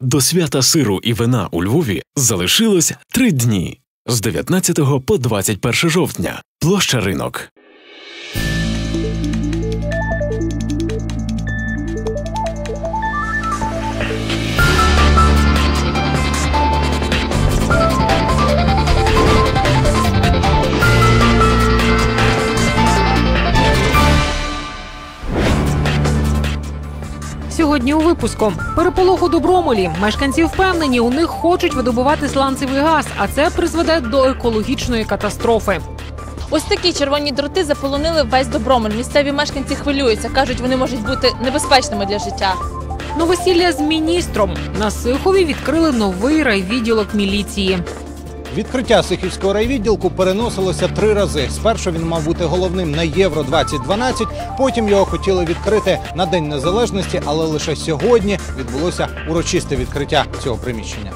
До свята сиру і вина у Львові залишилось три дні з 19 по 21 жовтня. Площа ринок. Сьогодні у випуску переполох у Добромолі. Мешканці впевнені, у них хочуть видобувати сланцевий газ, а це призведе до екологічної катастрофи. Ось такі червоні дроти заполонили весь Добромель. Місцеві мешканці хвилюються, кажуть, вони можуть бути небезпечними для життя. Новосілля з міністром на Сихові відкрили новий райвідділок міліції. Відкриття Сихівського райвідділку переносилося три рази. Спершу він мав бути головним на Євро 2012 Потім його хотіли відкрити на День Незалежності, але лише сьогодні відбулося урочисте відкриття цього приміщення.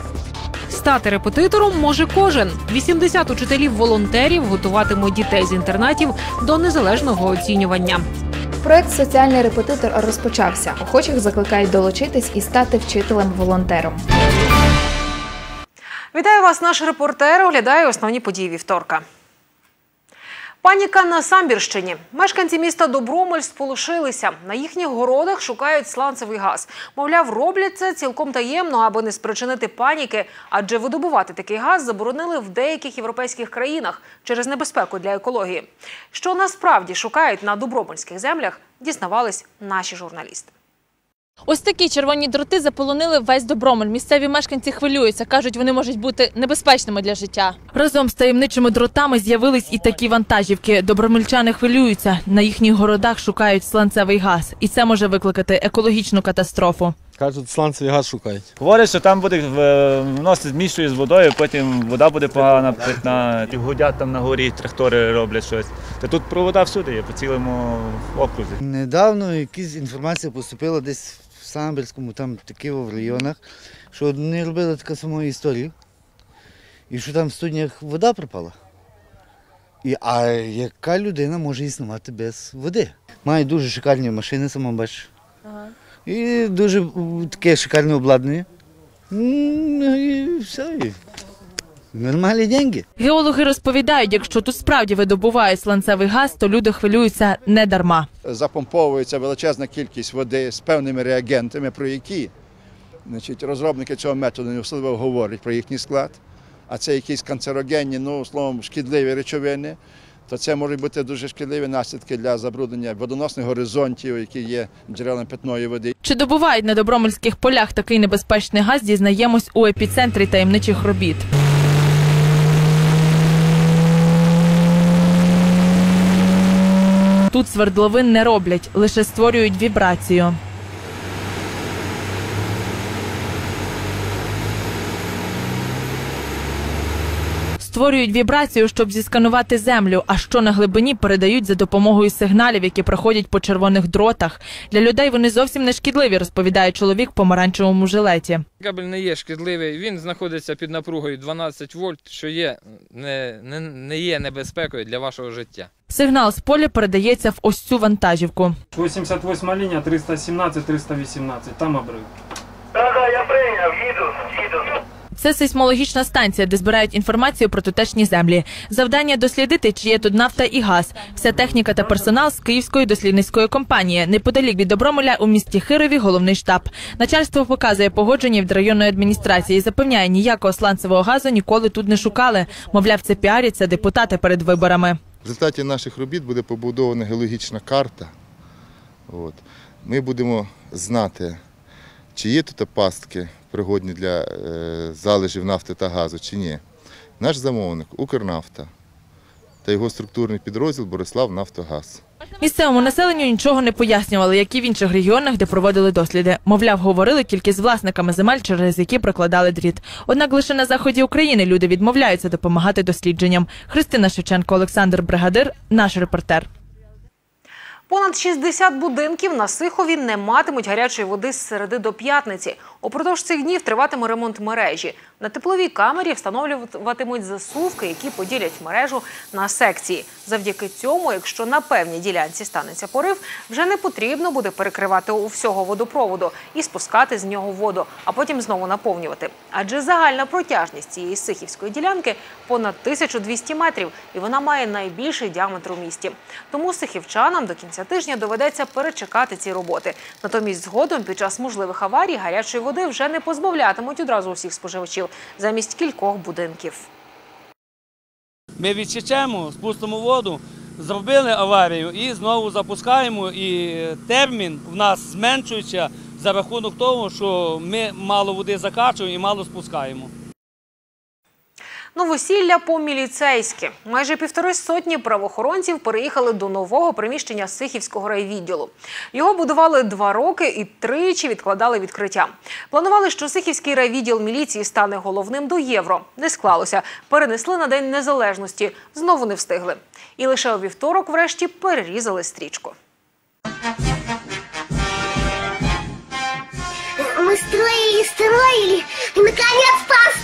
Стати репетитором може кожен. 80 учителів-волонтерів готуватимуть дітей з інтернатів до незалежного оцінювання. Проект Соціальний репетитор розпочався. Охочих закликають долучитись і стати вчителем-волонтером. Вітаю вас, наш репортер. Оглядає основні події вівторка. Паніка на Самбірщині. Мешканці міста Добромель сполошилися. На їхніх городах шукають сланцевий газ. Мовляв, роблять це цілком таємно, аби не спричинити паніки, адже видобувати такий газ заборонили в деяких європейських країнах через небезпеку для екології. Що насправді шукають на добромольських землях, дізнавались наші журналісти. Ось такі червоні дроти заполонили весь Добромель. Місцеві мешканці хвилюються, кажуть, вони можуть бути небезпечними для життя. Разом з таємничими дротами з'явились і такі вантажівки. Добромельчани хвилюються. На їхніх городах шукають сланцевий газ, і це може викликати екологічну катастрофу. Кажуть, сланцевий газ шукають. Говорять, що там буде е, вносити змішує з водою, потім вода буде погана, питна. І гудять там на горі, трактори роблять щось. Та тут провода всюди є по цілому окрузі. Недавно якась інформація поступила десь Самбірському, там такі в районах, що не робили така самої історії. І що там в студнях вода пропала. І, а яка людина може існувати без води? Має дуже шикарні машини, сама бачиш. І дуже таке шикарне обладнання. І все. Нормальні деньги. Геологи розповідають, якщо тут справді видобувають сланцевий газ, то люди хвилюються не дарма. запомповується величезна кількість води з певними реагентами, про які значить, розробники цього методу не особливо говорять про їхній склад, а це якісь канцерогенні, ну, словом, шкідливі речовини, то це можуть бути дуже шкідливі наслідки для забруднення водоносних горизонтів, які є джерелом питної води. Чи добувають на добромельських полях такий небезпечний газ, дізнаємось у епіцентрі таємничих робіт. Тут свердловин не роблять, лише створюють вібрацію. Створюють вібрацію, щоб зісканувати землю, а що на глибині передають за допомогою сигналів, які проходять по червоних дротах. Для людей вони зовсім не шкідливі, розповідає чоловік в помаранчевому жилеті. Кабель не є шкідливий, він знаходиться під напругою 12 вольт, що є не, не, не є небезпекою для вашого життя. Сигнал з поля передається в ось цю вантажівку. 88 лінія, 317, 318, там обрив. Я приїхав, їду. Це сейсмологічна станція, де збирають інформацію про тутешні землі. Завдання дослідити, чи є тут нафта і газ. Вся техніка та персонал з Київської дослідницької компанії. Неподалік від Добромоля у місті Хирові головний штаб. Начальство показує погодження від районної адміністрації. Запевняє, ніякого сланцевого газу ніколи тут не шукали. Мовляв, це піаряться депутати перед виборами. В результаті наших робіт буде побудована геологічна карта. От. Ми будемо знати, чи є тут пастки пригодні для е, залежів нафти та газу, чи ні. Наш замовник Укрнафта та його структурний підрозділ Борислав Нафтогаз. Місцевому населенню нічого не пояснювали, як і в інших регіонах, де проводили досліди. Мовляв, говорили тільки з власниками земель, через які прокладали дріт. Однак лише на заході України люди відмовляються допомагати дослідженням. Христина Шевченко, Олександр Бригадир, наш репортер. Понад 60 будинків на Сихові не матимуть гарячої води з середи до п'ятниці. Упродовж цих днів триватиме ремонт мережі. На тепловій камері встановлюватимуть засувки, які поділять мережу на секції. Завдяки цьому, якщо на певній ділянці станеться порив, вже не потрібно буде перекривати у всього водопроводу і спускати з нього воду, а потім знову наповнювати. Адже загальна протяжність цієї сихівської ділянки понад 1200 метрів, і вона має найбільший діаметр у місті. Тому сихівчанам до кінця тижня доведеться перечекати ці роботи. Натомість згодом під час можливих аварій гарячої води вже не позбавлятимуть одразу усіх споживачів замість кількох будинків. Ми відчечемо, спустимо воду, зробили аварію і знову запускаємо. І термін в нас зменшується за рахунок того, що ми мало води закачуємо і мало спускаємо. Новосілля по-міліцейськи. Майже півтори сотні правоохоронців переїхали до нового приміщення Сихівського райвідділу. Його будували два роки і тричі відкладали відкриття. Планували, що Сихівський райвідділ міліції стане головним до євро. Не склалося. Перенесли на День Незалежності. Знову не встигли. І лише у вівторок врешті перерізали стрічку. Мы строили, строили и наконец построили!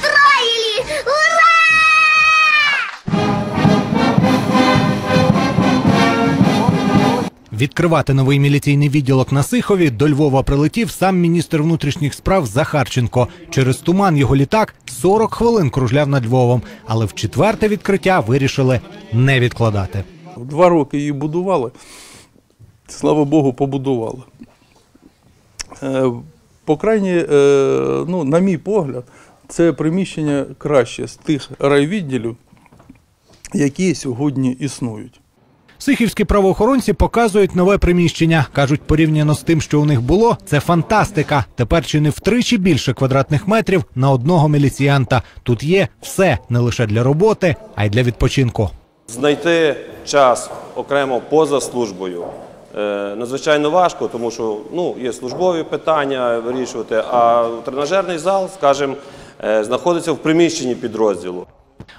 Відкривати новий міліційний відділок на Сихові до Львова прилетів сам міністр внутрішніх справ Захарченко. Через туман його літак 40 хвилин кружляв над Львовом, але в четверте відкриття вирішили не відкладати. Два роки її будували. Слава Богу, побудували. Е, По крайній, е, ну, на мій погляд, це приміщення краще з тих райвідділів, які сьогодні існують. Сихівські правоохоронці показують нове приміщення. кажуть, порівняно з тим, що у них було, це фантастика. Тепер чи не втричі більше квадратних метрів на одного міліціянта. Тут є все не лише для роботи, а й для відпочинку. Знайти час окремо поза службою е, надзвичайно важко, тому що ну, є службові питання вирішувати, а тренажерний зал, скажімо, е, знаходиться в приміщенні підрозділу.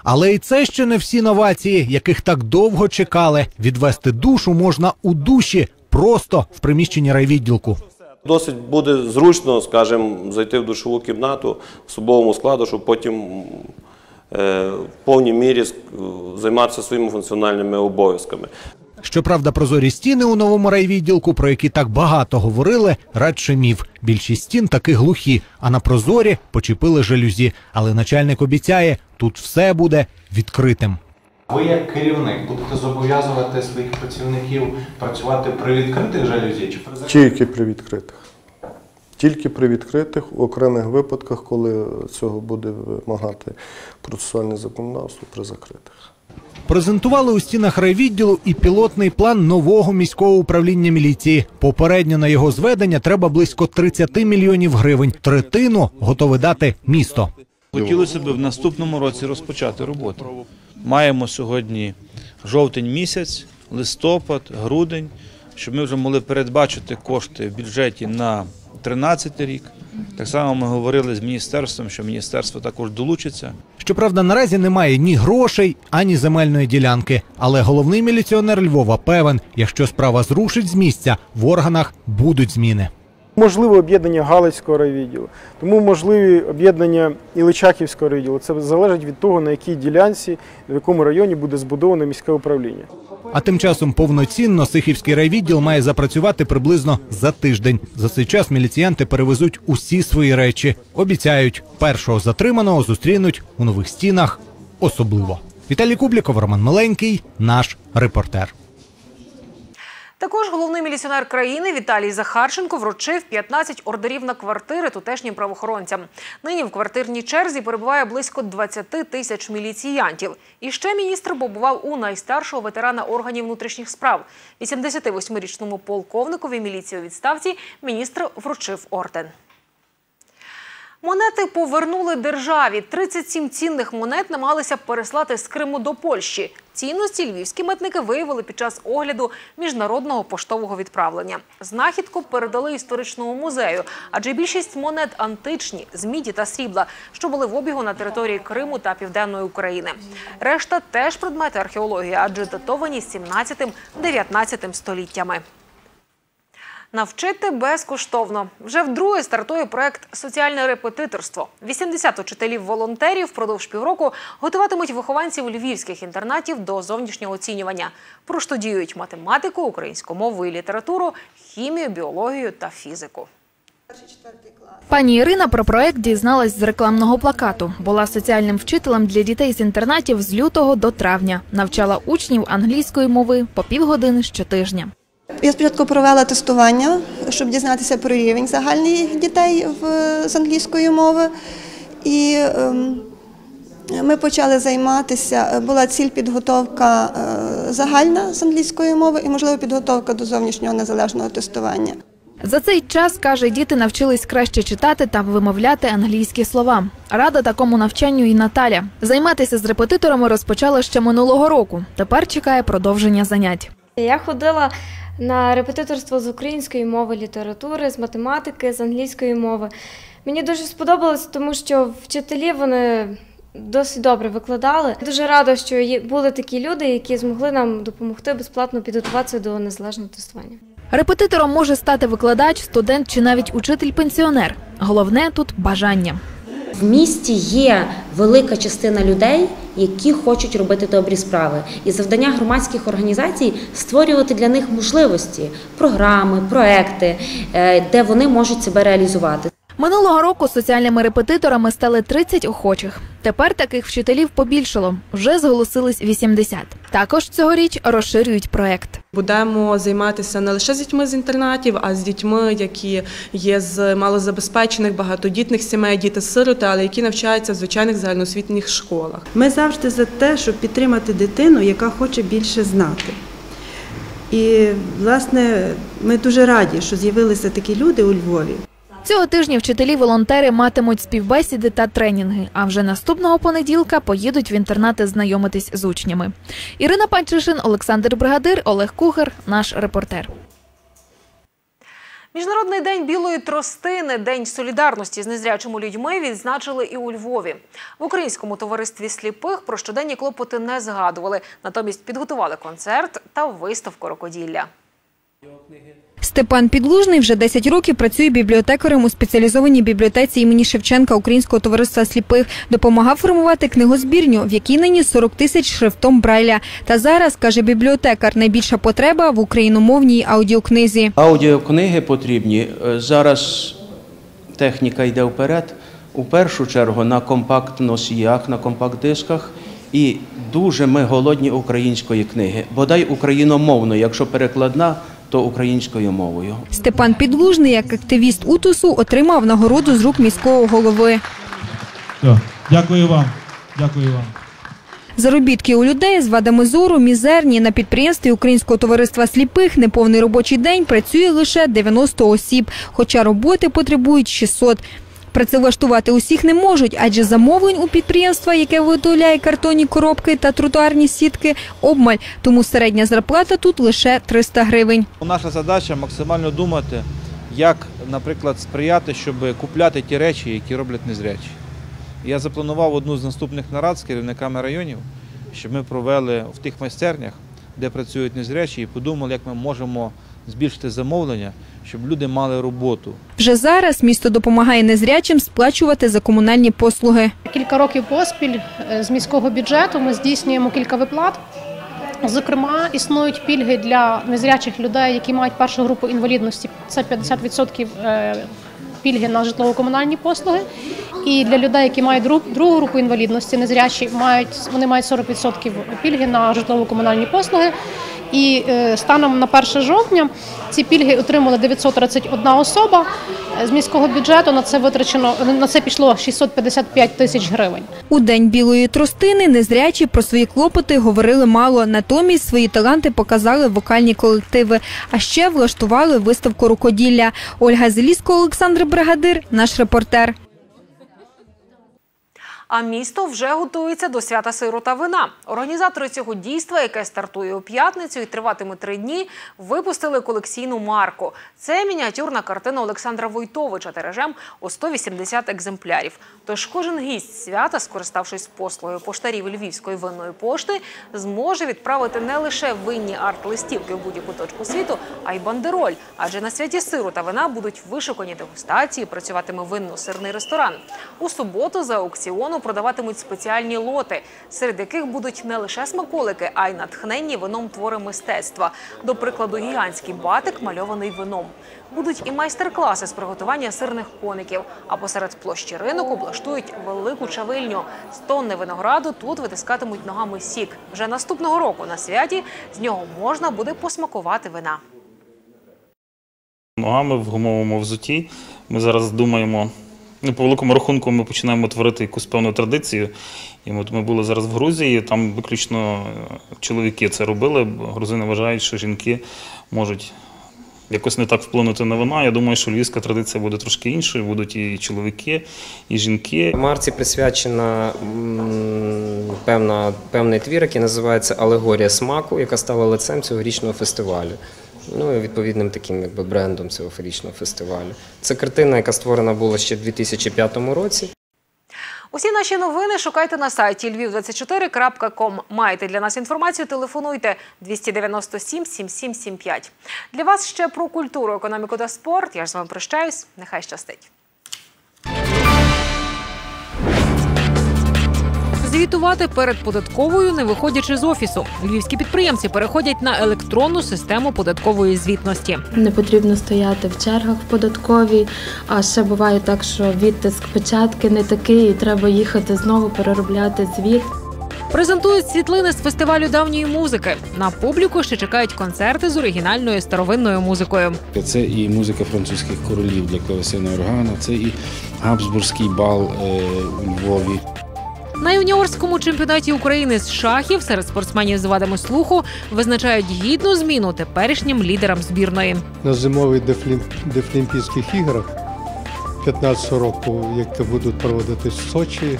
Але і це ще не всі новації, яких так довго чекали. Відвести душу можна у душі, просто в приміщенні райвідділку. Досить буде зручно, скажімо, зайти в душову кімнату в особовому складу, щоб потім е, в повній мірі е, займатися своїми функціональними обов'язками. Щоправда, прозорі стіни у новому райвідділку, про які так багато говорили, радше міф. Більшість стін таки глухі, а на прозорі почепили жалюзі. Але начальник обіцяє, тут все буде відкритим. Ви як керівник будете зобов'язувати своїх працівників працювати при відкритих жалюзі чи при? Тільки при відкритих. Тільки при відкритих, в окремих випадках, коли цього буде вимагати процесуальне законодавство при закритих. Презентували у стінах райвідділу і пілотний план нового міського управління міліції. Попередньо на його зведення треба близько 30 мільйонів гривень. Третину готове дати місто. Хотілося б в наступному році розпочати роботу. Маємо сьогодні жовтень місяць, листопад, грудень, щоб ми вже могли передбачити кошти в бюджеті на 2013 рік. Так само ми говорили з міністерством, що міністерство також долучиться. Щоправда, наразі немає ні грошей, ані земельної ділянки. Але головний міліціонер Львова певен, якщо справа зрушить з місця, в органах будуть зміни. Можливе об'єднання Галицького райвідділу, тому можливі об'єднання і Личаківського райвідділу. Це залежить від того, на якій ділянці, в якому районі буде збудоване міське управління. А тим часом повноцінно Сихівський райвідділ має запрацювати приблизно за тиждень. За цей час міліціянти перевезуть усі свої речі. Обіцяють, першого затриманого зустрінуть у нових стінах особливо. Віталій Кубліков, Роман Миленький, наш репортер. Також головний міліціонер країни Віталій Захарченко вручив 15 ордерів на квартири тутешнім правоохоронцям. Нині в квартирній черзі перебуває близько 20 тисяч міліціянтів. І ще міністр побував у найстаршого ветерана органів внутрішніх справ. 88-річному полковникові міліції у відставці міністр вручив орден. Монети повернули державі. 37 цінних монет намагалися переслати з Криму до Польщі. Цінності львівські митники виявили під час огляду міжнародного поштового відправлення. Знахідку передали історичному музею, адже більшість монет античні з міді та срібла, що були в обігу на території Криму та Південної України. Решта теж предмети археології, адже датовані 17-19 століттями. Навчити безкоштовно. Вже вдруге стартує проект Соціальне репетиторство. 80 учителів-волонтерів впродовж півроку готуватимуть вихованців львівських інтернатів до зовнішнього оцінювання. Проштудіюють математику, українську мову і літературу, хімію, біологію та фізику. Пані Ірина про проект дізналась з рекламного плакату. Була соціальним вчителем для дітей з інтернатів з лютого до травня. Навчала учнів англійської мови по півгодини щотижня. Я спочатку провела тестування, щоб дізнатися про рівень загальний дітей в, з англійської мови. І ем, ми почали займатися. Була ціль підготовка е, загальна з англійської мови і, можливо, підготовка до зовнішнього незалежного тестування. За цей час, каже, діти навчились краще читати та вимовляти англійські слова. Рада такому навчанню і Наталя. Займатися з репетиторами розпочала ще минулого року. Тепер чекає продовження занять. Я ходила на репетиторство з української мови, літератури, з математики, з англійської мови. Мені дуже сподобалось, тому що вчителі вони досить добре викладали. Дуже рада, що були такі люди, які змогли нам допомогти безплатно підготуватися до незалежного тестування. Репетитором може стати викладач, студент чи навіть учитель-пенсіонер. Головне тут бажання. В місті є велика частина людей, які хочуть робити добрі справи, і завдання громадських організацій створювати для них можливості, програми, проекти, е, де вони можуть себе реалізувати. Минулого року соціальними репетиторами стали 30 охочих. Тепер таких вчителів побільшало. Вже зголосились 80. Також цьогоріч розширюють проект. Будемо займатися не лише з дітьми з інтернатів, а з дітьми, які є з малозабезпечених багатодітних сімей, діти-сироти, але які навчаються в звичайних загальноосвітніх школах. Ми завжди за те, щоб підтримати дитину, яка хоче більше знати. І, власне, ми дуже раді, що з'явилися такі люди у Львові. Цього тижня вчителі-волонтери матимуть співбесіди та тренінги. А вже наступного понеділка поїдуть в інтернати знайомитись з учнями. Ірина Панчишин, Олександр Бригадир, Олег Кухар, наш репортер. Міжнародний день білої тростини, день солідарності з незрячими людьми відзначили і у Львові. В українському товаристві сліпих про щоденні клопоти не згадували, натомість підготували концерт та виставку рукоділля. Степан Підлужний вже 10 років працює бібліотекарем у спеціалізованій бібліотеці імені Шевченка Українського товариства сліпих. Допомагав формувати книгозбірню, в якій нині 40 тисяч шрифтом Брайля. Та зараз, каже бібліотекар, найбільша потреба в україномовній аудіокнизі. Аудіокниги потрібні. Е, Зараз техніка йде вперед. У першу чергу на компакт-носіях, на компакт-дисках. І дуже ми голодні української книги. Бодай україномовної, якщо перекладна, то українською мовою. Степан Підлужний, як активіст УТУСу, отримав нагороду з рук міського голови. Все. Дякую вам. Дякую вам. Заробітки у людей з вадами зору мізерні. На підприємстві Українського товариства сліпих неповний робочий день працює лише 90 осіб, хоча роботи потребують 600. Працевлаштувати усіх не можуть, адже замовлень у підприємства, яке виготовляє картонні коробки та тротуарні сітки, обмаль. Тому середня зарплата тут лише 300 гривень. Наша задача максимально думати, як, наприклад, сприяти, щоб купляти ті речі, які роблять незрячі. Я запланував одну з наступних нарад з керівниками районів, щоб ми провели в тих майстернях, де працюють незрячі, і подумали, як ми можемо збільшити замовлення, щоб люди мали роботу. Вже зараз місто допомагає незрячим сплачувати за комунальні послуги. Кілька років поспіль е, з міського бюджету ми здійснюємо кілька виплат. Зокрема, існують пільги для незрячих людей, які мають першу групу інвалідності. Це 50% е, пільги на житлово-комунальні послуги. І для людей, які мають друг- другу групу інвалідності, незрячі мають вони мають 40% пільги на житлово-комунальні послуги. І е, станом на 1 жовтня ці пільги отримали 931 особа. З міського бюджету на це витрачено на це пішло 655 тисяч гривень. У день білої тростини незрячі про свої клопоти говорили мало. Натомість свої таланти показали вокальні колективи, а ще влаштували виставку рукоділля. Ольга Зелісько, Олександр Бригадир, наш репортер. А місто вже готується до свята сиру та вина. Організатори цього дійства, яке стартує у п'ятницю і триватиме три дні, випустили колекційну марку. Це мініатюрна картина Олександра Войтовича тиражем у 180 екземплярів. Тож кожен гість свята, скориставшись послугою поштарів Львівської винної пошти, зможе відправити не лише винні арт-листівки в будь-яку точку світу, а й бандероль. Адже на святі сиру та вина будуть вишукані дегустації, працюватиме винно-сирний ресторан. У суботу за аукціону продаватимуть спеціальні лоти, серед яких будуть не лише смаколики, а й натхненні вином твори мистецтва. До прикладу, гігантський батик, мальований вином. Будуть і майстер-класи з приготування сирних коників. А посеред площі ринок облаштують велику чавильню. З тонни винограду тут витискатимуть ногами сік. Вже наступного року на святі з нього можна буде посмакувати вина. Ногами в гумовому взуті. Ми зараз думаємо. Ну, по великому рахунку ми починаємо творити якусь певну традицію. І от ми були зараз в Грузії, там виключно е, чоловіки це робили. Грузини вважають, що жінки можуть якось не так вплинути на вина. Я думаю, що львівська традиція буде трошки іншою. Будуть і чоловіки, і жінки. Марці присвячена певна, певний твір, який називається Алегорія смаку, яка стала лицем цьогорічного фестивалю. Ну відповідним таким якби брендом цього ферічного фестивалю. Це картина, яка створена була ще в 2005 році. Усі наші новини шукайте на сайті lviv24.com. Маєте для нас інформацію, телефонуйте 297 7775. Для вас ще про культуру, економіку та спорт. Я ж з вами прощаюсь. Нехай щастить. Звітувати перед податковою, не виходячи з офісу. Львівські підприємці переходять на електронну систему податкової звітності. Не потрібно стояти в чергах в податковій, а ще буває так, що відтиск печатки не такий, і треба їхати знову переробляти звіт. Презентують світлини з фестивалю давньої музики. На публіку ще чекають концерти з оригінальною старовинною музикою. Це і музика французьких королів для клавесина органа, це і габсбурзький бал е, у Львові. На юніорському чемпіонаті України з шахів серед спортсменів з вадами слуху визначають гідну зміну теперішнім лідерам збірної. на зимових дефлім... дефлімпійських іграх 15 року, як будуть проводитись в Сочі,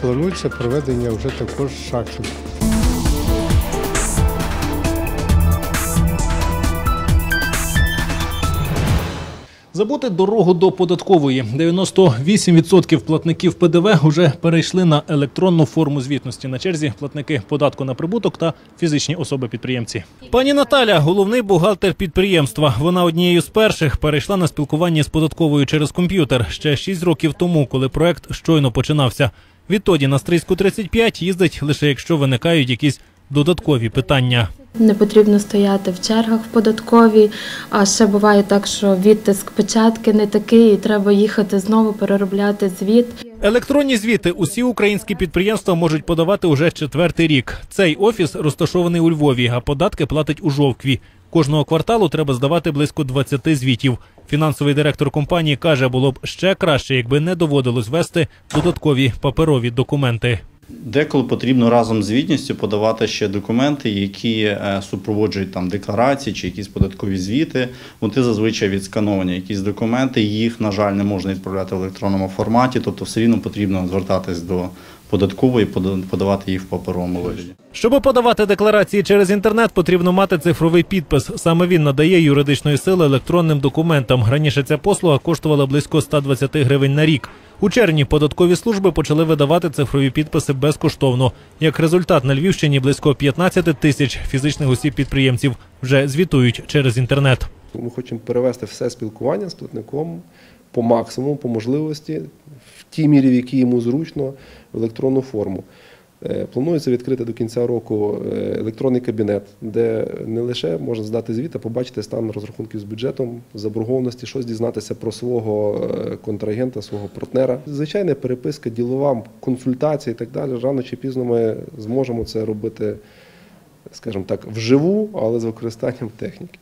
планується проведення вже також шахів. Забути дорогу до податкової. 98% платників ПДВ вже перейшли на електронну форму звітності. На черзі платники податку на прибуток та фізичні особи-підприємці. Пані Наталя, головний бухгалтер підприємства. Вона однією з перших перейшла на спілкування з податковою через комп'ютер ще 6 років тому, коли проект щойно починався. Відтоді на Стрийську 35 їздить лише якщо виникають якісь додаткові питання. Не потрібно стояти в чергах в податковій, а ще буває так, що відтиск печатки не такий, і треба їхати знову переробляти звіт. Електронні звіти усі українські підприємства можуть подавати уже четвертий рік. Цей офіс розташований у Львові, а податки платить у Жовкві. Кожного кварталу треба здавати близько 20 звітів. Фінансовий директор компанії каже, було б ще краще, якби не доводилось вести додаткові паперові документи. Деколи потрібно разом з звітністю подавати ще документи, які е, супроводжують там декларації чи якісь податкові звіти. Вони зазвичай відскановані. Якісь документи, їх, на жаль, не можна відправляти в електронному форматі, тобто все рівно потрібно звертатись до податкової, пода- подавати їх в паперовому вигляді. Щоб подавати декларації через інтернет, потрібно мати цифровий підпис. Саме він надає юридичної сили електронним документам. Раніше ця послуга коштувала близько 120 гривень на рік. У червні податкові служби почали видавати цифрові підписи безкоштовно. Як результат, на Львівщині близько 15 тисяч фізичних осіб-підприємців вже звітують через інтернет. Ми хочемо перевести все спілкування з платником по максимуму, по можливості, в тій мірі, в якій йому зручно, в електронну форму. Е, Планується відкрити до кінця року е, електронний кабінет, де не лише можна здати звіт, а побачити стан розрахунків з бюджетом, заборгованості, щось дізнатися про свого е, контрагента, свого партнера. Звичайна переписка, ділова, консультації і так далі. Рано чи пізно ми зможемо це робити, скажімо так, вживу, але з використанням техніки.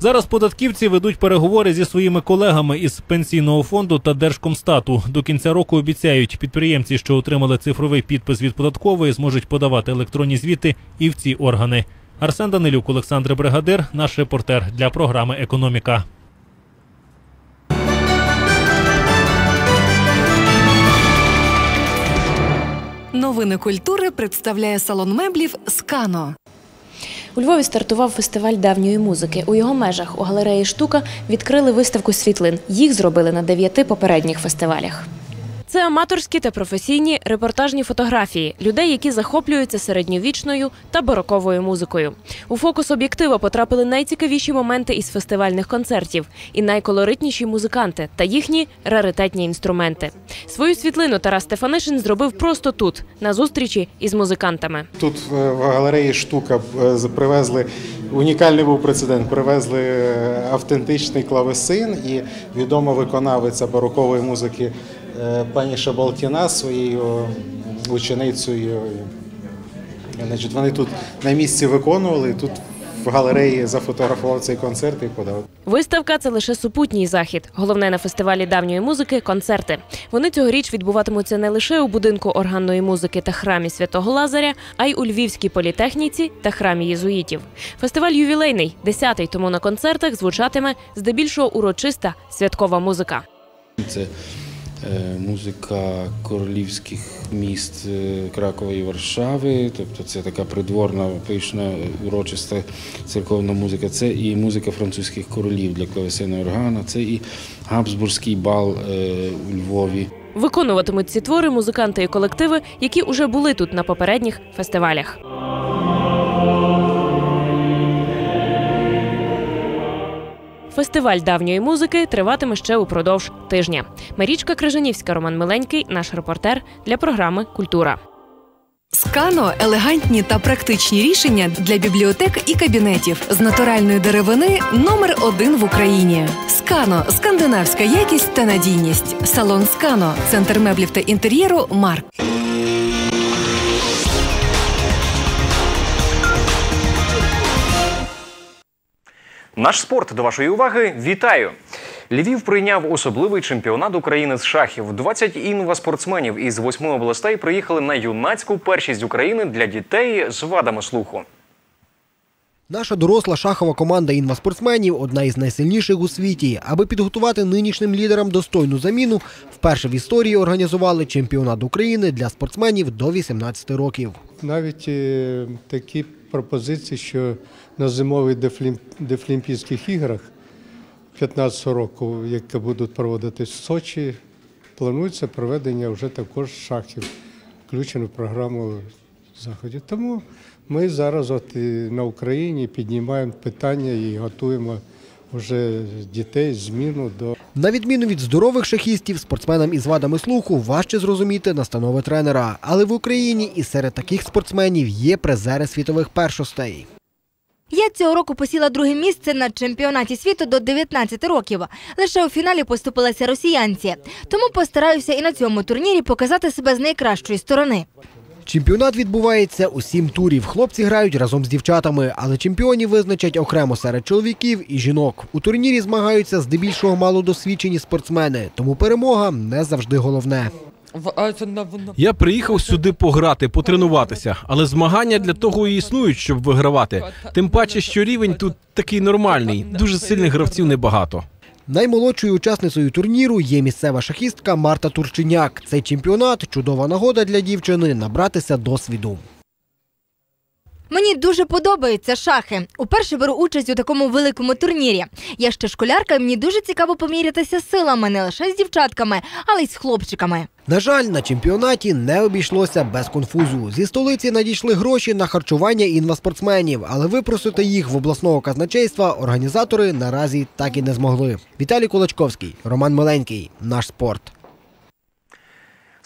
Зараз податківці ведуть переговори зі своїми колегами із пенсійного фонду та Держкомстату. До кінця року обіцяють, підприємці, що отримали цифровий підпис від податкової, зможуть подавати електронні звіти і в ці органи. Арсен Данилюк, Олександр Бригадир, наш репортер для програми Економіка. Новини культури представляє салон меблів Скано. У Львові стартував фестиваль давньої музики. У його межах у галереї Штука відкрили виставку світлин. Їх зробили на дев'яти попередніх фестивалях. Це аматорські та професійні репортажні фотографії людей, які захоплюються середньовічною та бароковою музикою. У фокус об'єктива потрапили найцікавіші моменти із фестивальних концертів і найколоритніші музиканти та їхні раритетні інструменти. Свою світлину Тарас Стефанишин зробив просто тут, на зустрічі із музикантами. Тут е, в галереї штука е, привезли унікальний був прецедент. Привезли е, автентичний клавесин і відома виконавиця барокової музики пані Шабалтіна своєю ученицею. Значить, вони тут на місці виконували. і Тут в галереї зафотографував цей концерт і подав. Виставка це лише супутній захід. Головне на фестивалі давньої музики концерти. Вони цьогоріч відбуватимуться не лише у будинку органної музики та храмі святого Лазаря, а й у Львівській політехніці та храмі єзуїтів. Фестиваль ювілейний, десятий, тому на концертах звучатиме здебільшого урочиста святкова музика. Це е, музика королівських міст е, Кракова і Варшави, тобто це така придворна, пишна, урочиста церковна музика. Це і музика французьких королів для клавесина органа, це і габсбурзький бал е, у Львові. Виконуватимуть ці твори музиканти і колективи, які уже були тут на попередніх фестивалях. Фестиваль давньої музики триватиме ще упродовж тижня. Марічка Крижанівська, Роман Миленький, наш репортер для програми Культура. Скано елегантні та практичні рішення для бібліотек і кабінетів з натуральної деревини номер один в Україні. Скано скандинавська якість та надійність. Салон Скано, центр меблів та інтер'єру Марк. Наш спорт до вашої уваги. Вітаю! Львів прийняв особливий чемпіонат України з шахів. 20 інваспортсменів із восьми областей приїхали на юнацьку першість України для дітей з вадами слуху. Наша доросла шахова команда інваспортсменів одна із найсильніших у світі. Аби підготувати нинішнім лідерам достойну заміну, вперше в історії організували чемпіонат України для спортсменів до 18 років. Навіть е, такі пропозиції, що на зимових дефлімпійських іграх 15 року, які будуть проводитись в Сочі, планується проведення вже також шахів, включено в програму заходів. Тому ми зараз от на Україні піднімаємо питання і готуємо вже дітей зміну до На відміну від здорових шахістів, спортсменам із вадами слуху важче зрозуміти настанови тренера. Але в Україні і серед таких спортсменів є призери світових першостей. Я цього року посіла друге місце на чемпіонаті світу до 19 років. Лише у фіналі поступилася росіянці. Тому постараюся і на цьому турнірі показати себе з найкращої сторони. Чемпіонат відбувається у сім турів. Хлопці грають разом з дівчатами, але чемпіонів визначать окремо серед чоловіків і жінок. У турнірі змагаються здебільшого малодосвідчені спортсмени, тому перемога не завжди головне. Я приїхав сюди пограти, потренуватися, але змагання для того і існують, щоб вигравати. Тим паче, що рівень тут такий нормальний, дуже сильних гравців небагато. Наймолодшою учасницею турніру є місцева шахістка Марта Турчиняк. Цей чемпіонат чудова нагода для дівчини набратися досвіду. Мені дуже подобаються шахи. Уперше беру участь у такому великому турнірі. Я ще школярка, і мені дуже цікаво помірятися силами не лише з дівчатками, але й з хлопчиками. На жаль, на чемпіонаті не обійшлося без конфузу. Зі столиці надійшли гроші на харчування інваспортсменів, але випросити їх в обласного казначейства організатори наразі так і не змогли. Віталій Кулачковський, Роман Миленький, наш спорт.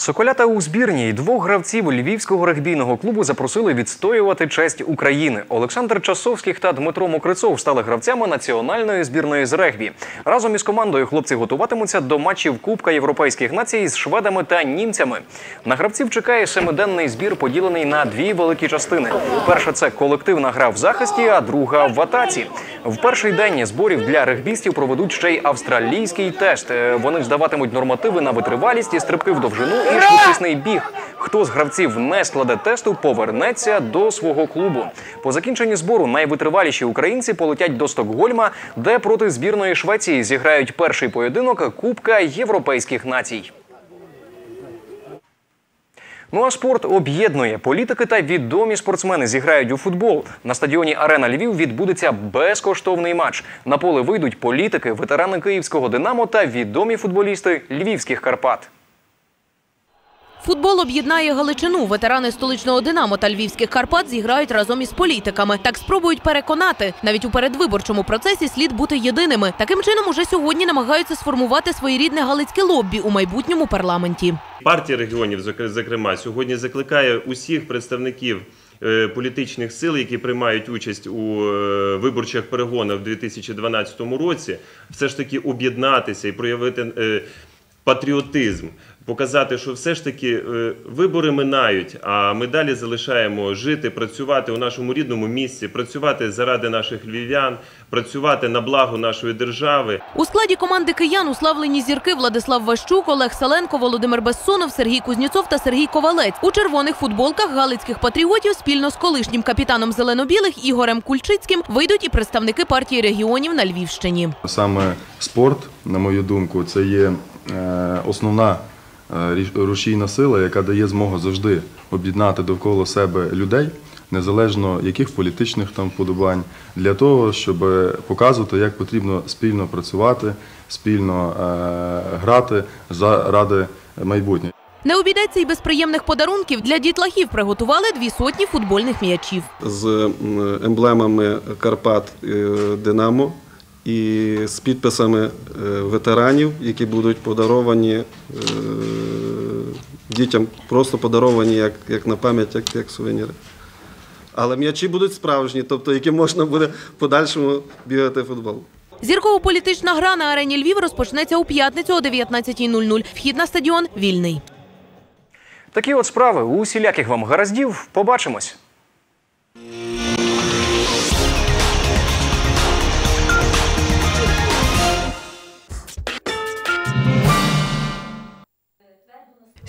Соколята у збірній двох гравців львівського регбійного клубу запросили відстоювати честь України. Олександр Часовських та Дмитро Мокрицов стали гравцями національної збірної з регбі. Разом із командою хлопці готуватимуться до матчів Кубка європейських націй з шведами та німцями. На гравців чекає семиденний збір, поділений на дві великі частини. Перша це колективна гра в захисті, а друга в атаці. В перший день зборів для регбістів проведуть ще й австралійський тест. Е, Вони здаватимуть нормативи на витривалість і стрибки в довжину і швидкісний біг. Хто з гравців не складе тесту, повернеться до свого клубу. По закінченні збору найвитриваліші українці полетять до Стокгольма, де проти збірної Швеції зіграють перший поєдинок Кубка європейських націй. Ну а спорт об'єднує. Політики та відомі спортсмени зіграють у футбол. На стадіоні Арена Львів відбудеться безкоштовний матч. На поле вийдуть політики, ветерани київського Динамо та відомі футболісти львівських Карпат. Футбол об'єднає Галичину. Ветерани столичного Динамо та львівських Карпат зіграють разом із політиками. Так спробують переконати. Навіть у передвиборчому процесі слід бути єдиними. Таким чином, уже сьогодні намагаються сформувати своєрідне галицьке лоббі у майбутньому парламенті. Партія регіонів, зокр- зокрема, сьогодні закликає усіх представників е, політичних сил, які приймають участь у е, виборчих перегонах в 2012 році, все ж таки об'єднатися і проявити е, патріотизм. Показати, що все ж таки е, вибори минають, а ми далі залишаємо жити, працювати у нашому рідному місці, працювати заради наших львів'ян, працювати на благо нашої держави. У складі команди киян уславлені зірки Владислав Ващук, Олег Саленко, Володимир Безсонов, Сергій Кузнєцов та Сергій Ковалець. У червоних футболках галицьких патріотів спільно з колишнім капітаном зелено-білих Ігорем Кульчицьким вийдуть і представники партії регіонів на Львівщині. Саме спорт, на мою думку, це є основна е, рушійна сила, яка дає змогу завжди об'єднати довкола себе людей, незалежно яких політичних там вподобань, для того, щоб показувати, як потрібно спільно працювати, спільно е, грати заради майбутнього. Не обійдеться й без приємних подарунків. Для дітлахів приготували дві сотні футбольних м'ячів. з емблемами Карпат е, Динамо і з підписами е, ветеранів, які будуть подаровані е, дітям, просто подаровані як, як на пам'ять, як, як сувеніри. Але м'ячі будуть справжні, тобто які можна буде в подальшому бігати в футбол. Зірково-політична гра на арені Львів розпочнеться у п'ятницю о 19.00. Вхід на стадіон вільний. Такі от справи. У усіляких вам гараздів. Побачимось.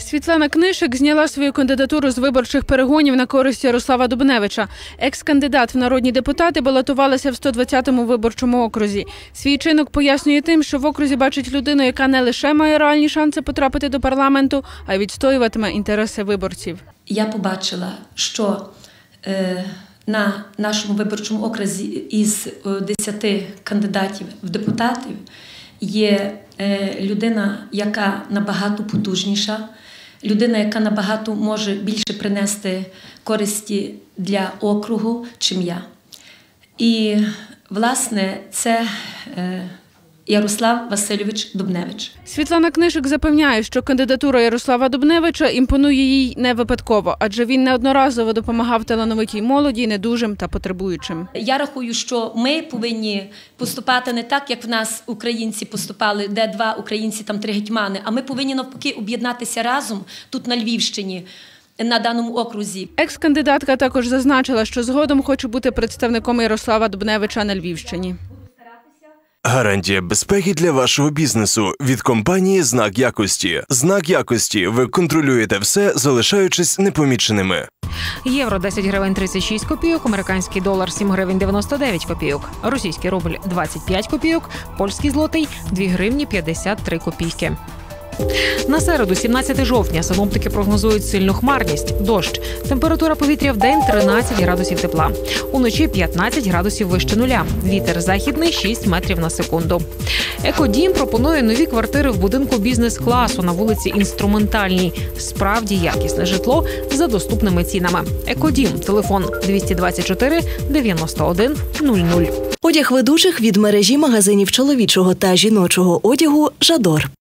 Світлана Книшик зняла свою кандидатуру з виборчих перегонів на користь Ярослава Дубневича. Екс-кандидат в народні депутати балотувалася в 120-му виборчому окрузі. Свій чинок пояснює тим, що в окрузі бачить людину, яка не лише має реальні шанси потрапити до парламенту, а й відстоюватиме інтереси виборців. я побачила, що е, на нашому виборчому окрузі із е, 10 кандидатів в депутатів є е, людина, яка набагато потужніша, людина, яка набагато може більше принести користі для округу, чим я. І, власне, це е, Ярослав Васильович Дубневич. Світлана Книшик запевняє, що кандидатура Ярослава Дубневича імпонує їй не випадково, адже він неодноразово допомагав талановитій молоді, недужим та потребуючим. Я рахую, що ми повинні поступати не так, як в нас українці поступали, де два українці, там три гетьмани. А ми повинні навпаки об'єднатися разом тут на Львівщині, на даному окрузі. Екс-кандидатка також зазначила, що згодом хоче бути представником Ярослава Дубневича на Львівщині. Гарантія безпеки для вашого бізнесу від компанії Знак якості. Знак якості. Ви контролюєте все, залишаючись непоміченими. Євро 10 гривень 36 копійок, американський долар 7 гривень 99 копійок, російський рубль 25 копійок, польський злотий 2 гривні 53 копійки. На середу, 17 жовтня, синоптики прогнозують сильну хмарність, дощ. Температура повітря в день 13 градусів тепла. Уночі 15 градусів вище нуля. Вітер західний 6 метрів на секунду. Екодім пропонує нові квартири в будинку бізнес-класу на вулиці Інструментальній. Справді якісне житло за доступними цінами. Екодім, телефон 224 91 00. Одяг ведучих від мережі магазинів чоловічого та жіночого одягу Жадор.